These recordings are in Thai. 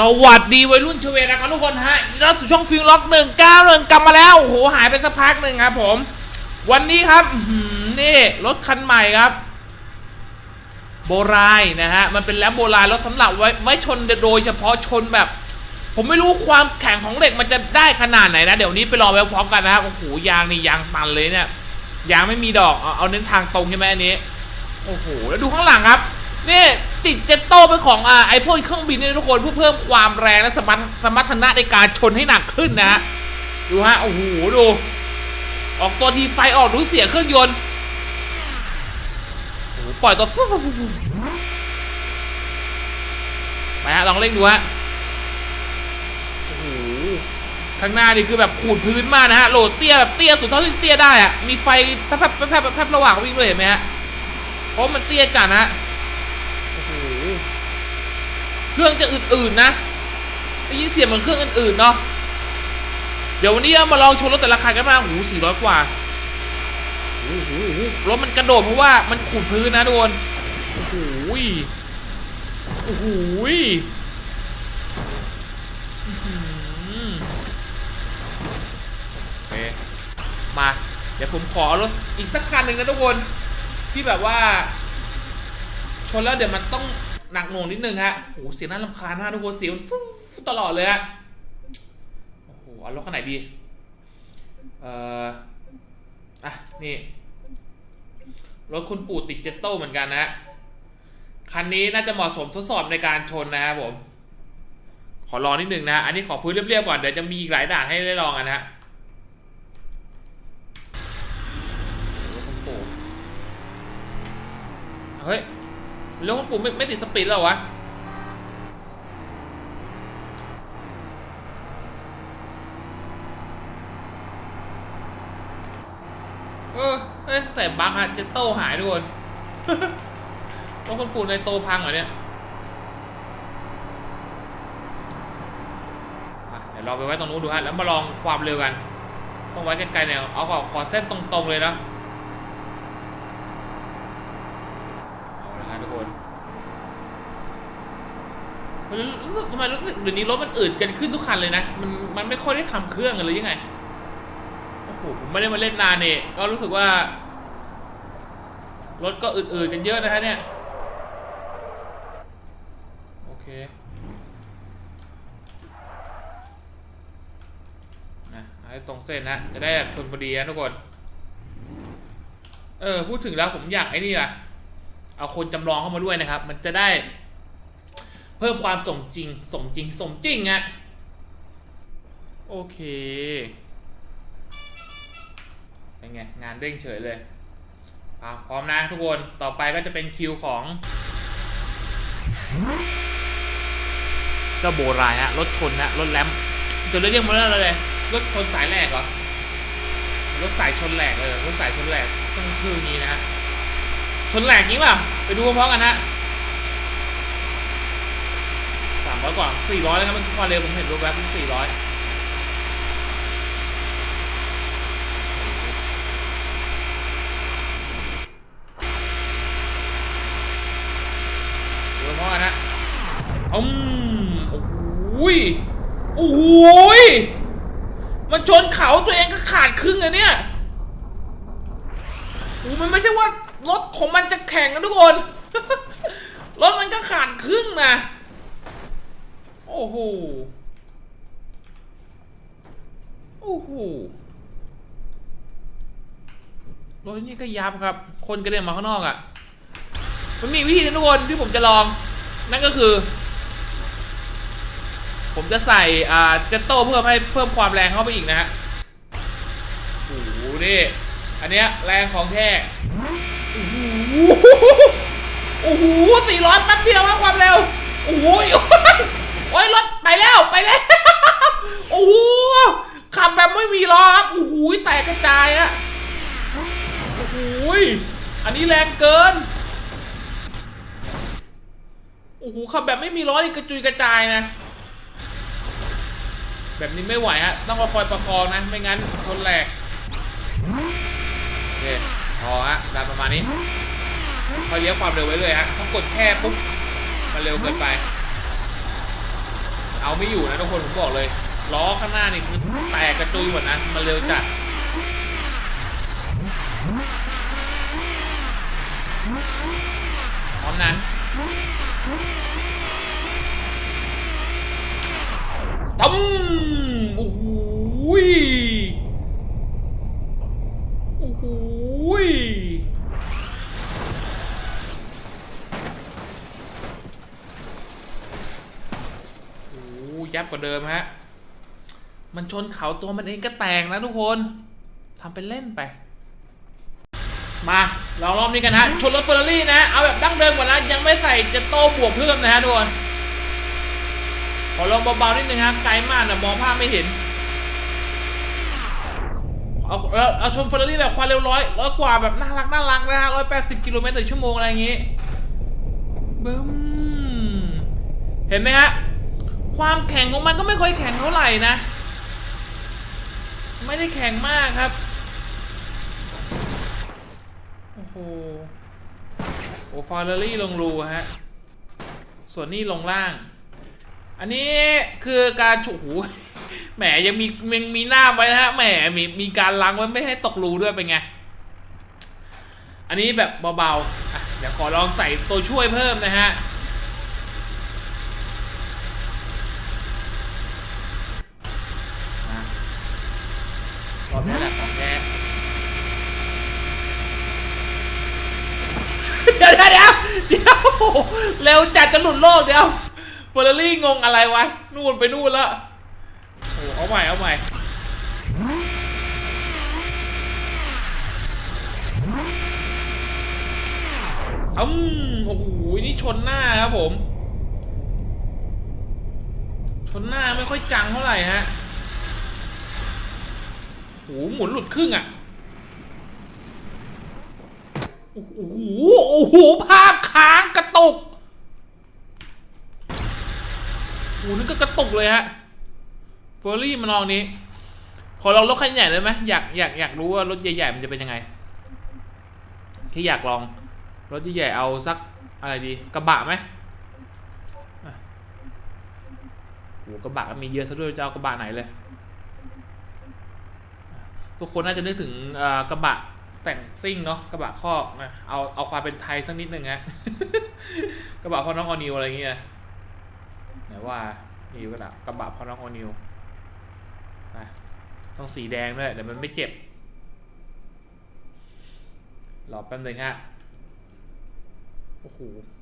สวัสดีวัยรุ่นเชเวนะครับทุกคนฮะยินดีต้อนรับสู่ช่องฟิลล็อกหนึ่งเก้าหนึ่งกลับมาแล้วโอ้โหหายไปสักพักหนึ่งครับผม วันนี้ครับนี่รถคันใหม่ครับ โบราณนะฮะ มันเป็นแรมโบราณรถสำหรับไว้ไว้ชนโดยเฉพาะชนแบบ ผมไม่รู้ความแข็งของเหล็กมันจะได้ขนาดไหนนะ เดี๋ยวนี้ไปรอไปพร้อมกันนะครับโอ้โหยางนี่ยางตันเลยเนี่ยยางไม่มีดอกเอาเอาเน้นทางตรงใช่ไหมอันนี้ โอ้โหแล้วดูข้างหลังครับนี่ ติดเจ็ตโต้เป็นของอ่าไอพ่นเครื่องบินเนี่ยทุกคนเพื่อเพิ่มความแรงและสมรรถสมรรถนะในการชนให้หนักขึ้นนะฮะดูฮะโอ้โหดูออกตัวทีไฟออกรู้เสียงเครื่องยนต์โอ้โหปล่อยตัวฟุ๊บฟุ๊บฟุ๊บไปฮะลองเร่งดูฮะโอ้โหข้างหน้านี่คือแบบขูดพื้นมากนะฮะโหลดเตี้ยแบบเตี้ยสุดเท่าที่เตี้ยได้อะมีไฟแป๊บแป๊บแป๊บแป๊บแป๊บระหว่างวิ่งด้วยเห็นไหมฮะเพราะมันเตี้ยจัดนะฮะ เครื่องจะอื่นๆนะได้ยินเสียงเหมือนเครื่องอื่นๆเนาะเดี๋ยววันนี้มาลองชนรถแต่ละคันกันบ้างโอ้โหสี่ร้อยกว่ารถมันกระโดดเพราะว่ามันขูดพื้นนะทุกคนโอ้โหโอ้โหมา เดี๋ยวผมขอรถอีกสักคันหนึ่งนะทุกคน ที่แบบว่า ชนแล้วเดี๋ยวมันต้อง หนักหน่วงนิดนึงฮะโอ้โหเสียงน่ารำคาญมากทุกคนเสียงมันฟู่ตลอดเลยฮะโอ้โหเอารถคันไหนดี เอ่ออะนี่รถคุณปู่ติดเจตโต้เหมือนกันนะฮะคันนี้น่าจะเหมาะสมทดสอบในการชนนะครับผม ขอรอนิดนึงนะ อันนี้ขอพื้นเรียบๆก่อน เดี๋ยวจะมีอีกหลายด่านให้ได้ลองกันนะฮะรถคุณปู่เฮ้ย รถคุณปู่ไม่ไม่ติดสปีดแล้ววะเออเอ้ยใส่บังฮะเจโต้หายทุกคนรถคุณปู่ในโตพังเหรอเนี่ยเดี๋ยวเราไปไว้ตรงนู้นดูฮะแล้วมาลองความเร็วกันต้องไว้ไกลๆเนี่ยเอาขอขอเส้นตรงๆเลยนะ เอาละฮะทุกคน รู้สึกทำไมรู้สึกเดี๋ยวนี้รถมันอืดกันขึ้นทุกคันเลยนะ มันมันไม่ค่อยได้ทำเครื่องกันเลยยังไง โอ้โหผมไม่ได้มาเล่นนานเนี่ยก็รู้สึกว่า รถก็อืดๆกันเยอะนะฮะเนี่ย โอเคนะให้ตรงเส้นนะ จะได้ชนพอดีนะทุกคน เออ พูดถึงแล้วผมอยากไอ้นี่อะเอาคนจำลองเข้ามาด้วยนะครับ มันจะได้ เพิ่มความสมจริง สมจริง สมจริงอะโอเค เป็นไง งานเร่งเฉยเลยอะพร้อมนะทุกคน ต่อไปก็จะเป็นคิวของเจ้าโบราณฮะ รถชนฮะ รถแรมจะเรียกมันว่าอะไรเลย รถชนสายแหลกเหรอ รถสายชนแหลกเออ รถสายชนแหลกต้องชื่อนี้นะ ชนแหลกจริงเปล่าไปดูพร้อมกันฮะามร้อยกว่าสี่ร้อยแล้วนะมันความเร็วผมเห็นรูปแบบสี่ร้อยดูพร้อมกันะอืมโอ้โหยโอ้โหยมันชนเขาตัวเองก็ขาดครึ่งเลยเนี่ยโอ้มันไม่ใช่ว่ารถของมันจะแข่งนะทุกคน รถมันก็ขาดครึ่งนะ อ้โห โอ้โหรถนี่ก็ยับครับ คนกระเด็นมาข้างนอกอะ่ะ มันมีวิธีนะทุกคนที่ผมจะลอง นั่นก็คือ ผมจะใส่อ่าเจตโต้เพิ่มให้เพิ่มความแรงเข้าไปอีกนะฮะโอ้โหนี่ อันเนี้ยแรงของแท้โอ้โหโอ้โหสี่ร้อยแป๊บเดียวมากความเร็ว โอ้โห โอ้ยรถไปแล้วไปแล้ว โอ้โหขับแบบไม่มีล้อครับโอ้โหแตกกระจายอะโอ้โหอันนี้แรงเกินโอ้โหขับแบบไม่มีล้อนี่กระจุยกระจายนะ แบบนี้ไม่ไหวฮะต้องคอยประคองนะ ไม่งั้นชนแหลกโอเคพอฮะดันประมาณนี้คอยเลี้ยวความเร็วไว้เลยฮะต้องกดแช่ปุ๊บมันเร็วเกินไป เอาไม่อยู่นะทุกคนผมบอกเลย ล้อข้างหน้านี่คือแตกกระจุยหมดนะมันเร็วจัดพร้อมนะตั้มโอ้โห อ้โหยับกว่าเดิมฮะ มันชนเขาตัวมันเองก็แตกนะทุกคนทำเป็นเล่นไป มาเรารอบนี้กันฮะ ชนรถเฟอร์รารี่นะ เอาแบบดั้งเดิมก่อนนะ ยังไม่ใส่เจะโต้บวกเพิ่มนะฮะทุกคน ขอลองเบาๆนิดนึงฮะ ไกลมากนะมองภาพไม่เห็น เอาเอาเอาชนเฟอร์รารี่แบบความเร็วร้อยร้อยกว่าแบบน่ารักน่ารักนะฮะร้อยแปดสิบกิโลเมตรต่อชั่วโมงอะไรอย่างงี้บึ้ม เห็นไหมฮะ ความแข็งของมันก็ไม่ค่อยแข็งเท่าไหร่นะ ไม่ได้แข็งมากครับ โอ้โห โอ้ฟอร์เรลี่ลงรูฮะ ส่วนนี้ลงล่าง อันนี้คือการฉุหูแหมยังมียังมีหน้าไว้นะฮะ แหมมีมีการล้างไว้ไม่ให้ตกรูด้วยเป็นไง อันนี้แบบเบาๆ เดี๋ยวขอลองใส่ตัวช่วยเพิ่มนะฮะ รอบนี้แหละของแกเดี๋ยวเดี๋ยวเดี๋ยวเดี๋ยวเร็วจัดจะหลุดโลกเดี๋ยวเฟอร์รารี่งงอะไรวะ นู่นไปนู่นแล้วโอ้เอาใหม่เอาใหม่อืมโอ้โห นี่ชนหน้าครับผม ชนหน้าไม่ค่อยจังเท่าไหร่ฮะ หหมุนหลุดครึ่งอะโอ้โหโอ้โหภาพค้างกระตุกโอ้นี่ก็กระตุกเลยฮะเฟอร์รี่มาลองนี้ ขอลองรถคันใหญ่ได้ไหมอยากอยากอยากรู้ว่ารถใหญ่ๆมันจะเป็นยังไงแค่อยากลองรถใหญ่ๆเอาสักอะไรดีกระบะไหมอะโหกระบะก็มีเยอะซะด้วยจะเอากระบะไหนเลย ทุกคนน่าจะนึกถึงกระบะแต่งซิ่งเนาะกระบะคอกนะเอาเอาความเป็นไทยสักนิดหนึ่งฮะกระบะพ่อน้องออนิวอะไรเงี้ยไหนว่านี่ก็ละกระบะพ่อน้องออนิวไปต้องสีแดงด้วยเดี๋ยวมันไม่เจ็บรอแป๊บหนึงฮะโอ้โห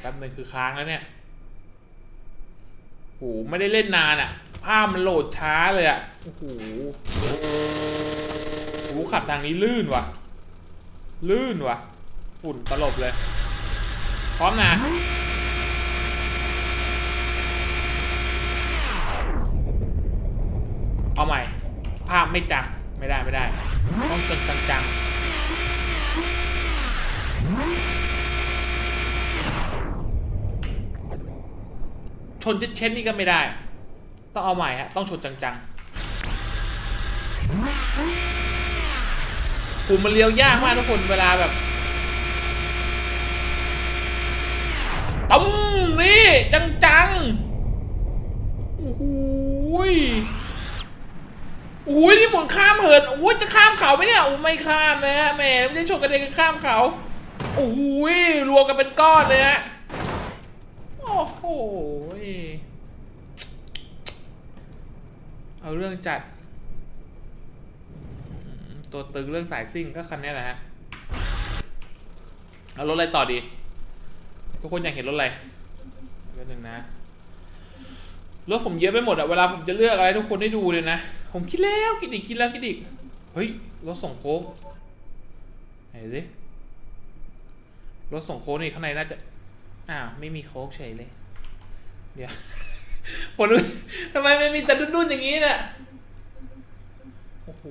แป๊บหนึงคือค้างแล้วเนี่ยโอ้โหไม่ได้เล่นนานอะ่ะภาพมันโหลดช้าเลยอะ่ะโอ้โห ขับทางนี้ลื่นว่ะ ลื่นว่ะ ฝุ่นตลบเลย พร้อมนะเอาใหม่ ภาพไม่จังไม่ได้ไม่ได้ ต้องจนจังๆชนเช็ดๆนี่ก็ไม่ได้ ต้องเอาใหม่ฮะ ต้องชนจังๆ ปุ่มมันเลี้ยวยากมากทุกคนเวลาแบบตั้มนี่จังจังๆโอ้โหยโอ้โหยนี่หมุนข้ามเหินโอ้ยจะข้ามเขาไหมเนี่ยโอ้ไม่ข้ามนะฮะแหมไม่ได้ชนกระเด็นกันข้ามเขาโอ้โหยรวมกันเป็นก้อนเลยฮะโอ้โหเอาเรื่องจัด ตัวตึงเรื่องสายซิ่งก็คันนี้แหละฮะเอารถอะไรต่อดี ทุกคนอยากเห็นรถอะไรเรื่องหนึ่งนะรถผมเยอะไปหมดอะเวลาผมจะเลือกอะไรทุกคนได้ดูเลยนะ ผมคิดแล้วคิดอีกคิดแล้วคิดอีกเฮ้ยรถส่งโค้กไหนสิรถส่งโค้กนี่ข้างในน่าจะอ้าวไม่มีโค้กเฉยเลย เดี๋ยวผมทำไมไม่มีแต่ดุนๆอย่างนี้เนี่ยโอ้โห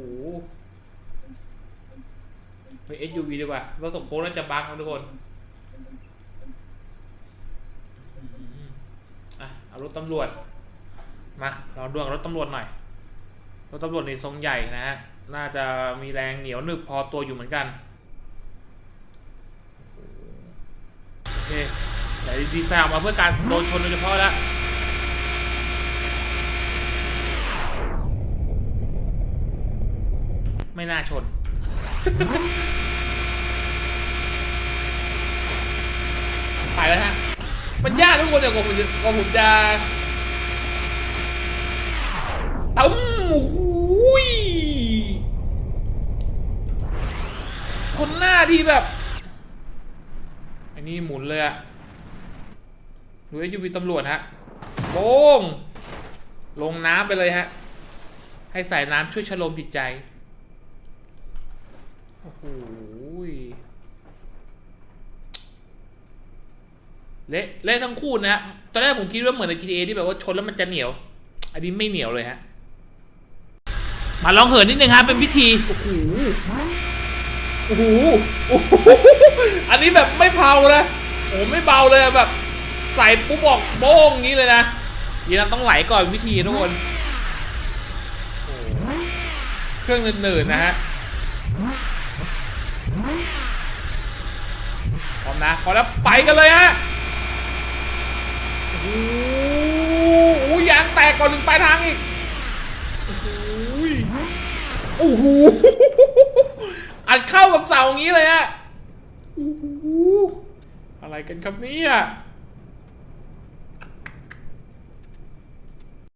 ไป SUV ดีกว่ารถส่งโค้งน่าจะบังครับทุกคนอะเอารถตำรวจ มาเราดวงรถตำรวจหน่อย รถตำรวจในทรงใหญ่นะฮะ น่าจะมีแรงเหนียวหนึบพอตัวอยู่เหมือนกัน โอเคแต่ดีไซน์มาเพื่อการโดนชนโดยเฉพาะแล้วไม่น่าชน ไปแล้วฮะ มันยากทุกคนเดี๋ยวกว่าผมจะกว่าผมจะตั้มโอ้โหยคนหน้าที่แบบ อันนี้หมุนเลยอะดูไอ้ยูวีตำรวจฮะโป้งลงน้ำไปเลยฮะ ให้สายน้ำช่วยชะโลมจิตใจ อ้โหเละเละทั้งคู่นะฮะตอนแรกผมคิดว่าเหมือนใน GTA ที่แบบว่าชนแล้วมันจะเหนียว อันนี้ไม่เหนียวเลยฮะ มาลองเหินนิดนึงฮะเป็นพิธี โอ้โห โอ้โห อันนี้แบบไม่เผานะโอ้ไม่เบาเลยแบบใส่ปุ๊บออกโป้งอย่างนี้เลยนะยีนันต้องไหลก่อนวิธีทุกคน เครื่องเนินๆนะฮะ พร้อม นะพอแล้วไปกันเลยฮะโอ้โหโอ้โหยางแตกก่อนถึงปลายทางอีกโอ้โหโอ้โหอัดเข้ากับเสาอย่างนี้เลยฮะโอ้โหอะไรกันครับเนี่ย